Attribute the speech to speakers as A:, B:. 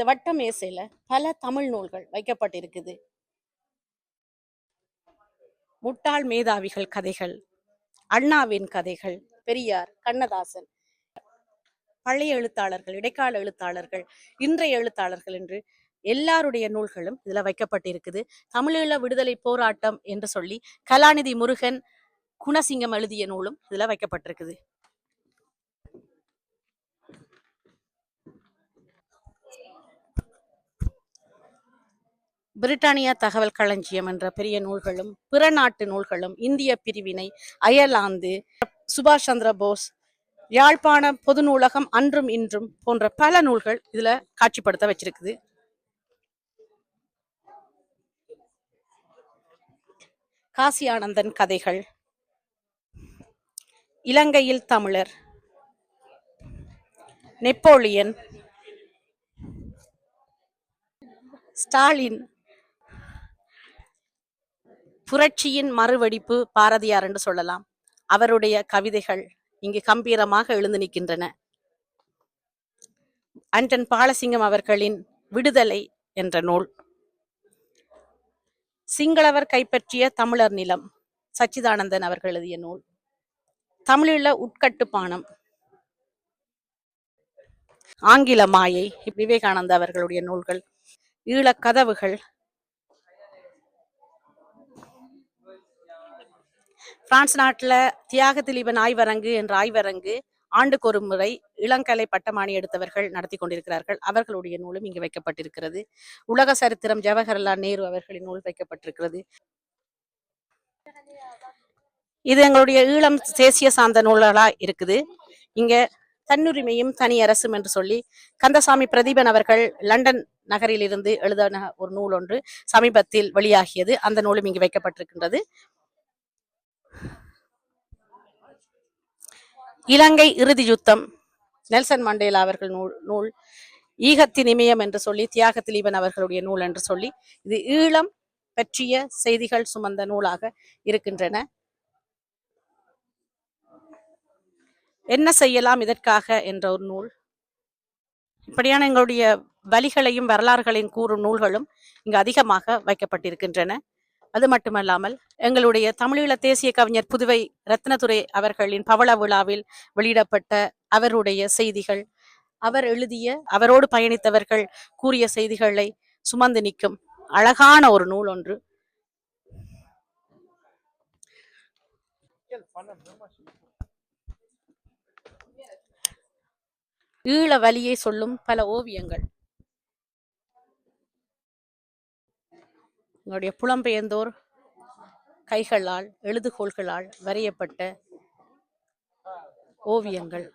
A: இந்த வட்ட மேசையில பல தமிழ் நூல்கள் வைக்கப்பட்டிருக்குது. முட்டாள் மேதாவிகள் கதைகள் அண்ணாவின் கதைகள் பெரியார் கண்ணதாசன் பழைய எழுத்தாளர்கள் இடைக்கால எழுத்தாளர்கள் இன்றைய எழுத்தாளர்கள் என்று எல்லாருடைய நூல்களும் இதுல வைக்கப்பட்டிருக்குது. தமிழீழ விடுதலை போராட்டம் என்று சொல்லி கலாநிதி முருகன் குணசிங்கம் எழுதிய நூலும் இதுல வைக்கப்பட்டிருக்குது. பிரிட்டானியா தகவல் களஞ்சியம் என்ற பெரிய நூல்களும் பிற நாட்டு நூல்களும் இந்திய பிரிவினை அயர்லாந்து சுபாஷ் சந்திர போஸ் யாழ்ப்பாண பொது நூலகம் அன்றும் இன்றும் போன்ற பல நூல்கள் இதுல காட்சிப்படுத்த வச்சிருக்குது. காசி ஆனந்தன் கதைகள். இலங்கையில் தமிழர். நெப்போலியன். ஸ்டாலின். புரட்சியின் மறுவடிப்பு பாரதியார் என்று சொல்லலாம். அவருடைய கவிதைகள் இங்கு கம்பீரமாக எழுந்து நிற்கின்றன. அண்டன் பாலசிங்கம் அவர்களின் விடுதலை என்ற நூல். சிங்களவர் கைப்பற்றிய தமிழர் நிலம் சச்சிதானந்தன் அவர்கள் எழுதிய நூல். தமிழீழ உட்கட்டுப்பானம் ஆங்கில மாயை விவேகானந்த அவர்களுடைய நூல்கள். ஈழக்கதவுகள் பிரான்ஸ் நாட்டில் தியாக திலீபன் ஆய்வரங்கு என்ற ஆய்வரங்கு ஆண்டுக்கு ஒரு முறை இளங்கலை பட்டமானி எடுத்தவர்கள் நடத்தி கொண்டிருக்கிறார்கள். அவர்களுடைய நூலும் இங்கு வைக்கப்பட்டிருக்கிறது. உலக சரித்திரம் ஜவஹர்லால் நேரு அவர்களின் நூல் வைக்கப்பட்டிருக்கிறது. இது எங்களுடைய ஈழம் தேசிய சார்ந்த நூல்களா இருக்குது. இங்க தன்னுரிமையும் தனி அரசும் என்று சொல்லி கந்தசாமி பிரதீபன் அவர்கள் லண்டன் நகரில் இருந்து எழுதின ஒரு நூல் ஒன்று சமீபத்தில் வெளியாகியது. அந்த நூலும் இங்கு வைக்கப்பட்டிருக்கின்றது. இலங்கை இறுதி யுத்தம். நெல்சன் மண்டேலா அவர்கள் நூல் நூல் ஈகத்தின் இமயம் என்று சொல்லி தியாக திலீபன் அவர்களுடைய நூல் என்று சொல்லி இது ஈழம் பற்றிய செய்திகள் சுமந்த நூலாக இருக்கின்றன. என்ன செய்யலாம் இதற்காக என்ற ஒரு நூல். இப்படியான எங்களுடைய வழிகளையும் வரலாறுகளையும் கூறும் நூல்களும் இங்கு அதிகமாக வைக்கப்பட்டிருக்கின்றன. அது மட்டுமல்லாமல் எங்களுடைய தமிழீழ தேசிய கவிஞர் புதுவை ரத்னதுரை அவர்களின் பவள விழாவில் வெளியிடப்பட்ட அவருடைய செய்திகள் அவர் எழுதிய அவரோடு பயணித்தவர்கள் கூறிய செய்திகளை சுமந்து நிற்கும் அழகான ஒரு நூல் ஒன்று. ஈழ வலியை சொல்லும் பல ஓவியங்கள். எங்களுடைய புலம்பெயர்ந்தோர் கைகளால் எழுதுகோள்களால் வரையப்பட்ட ஓவியங்கள்.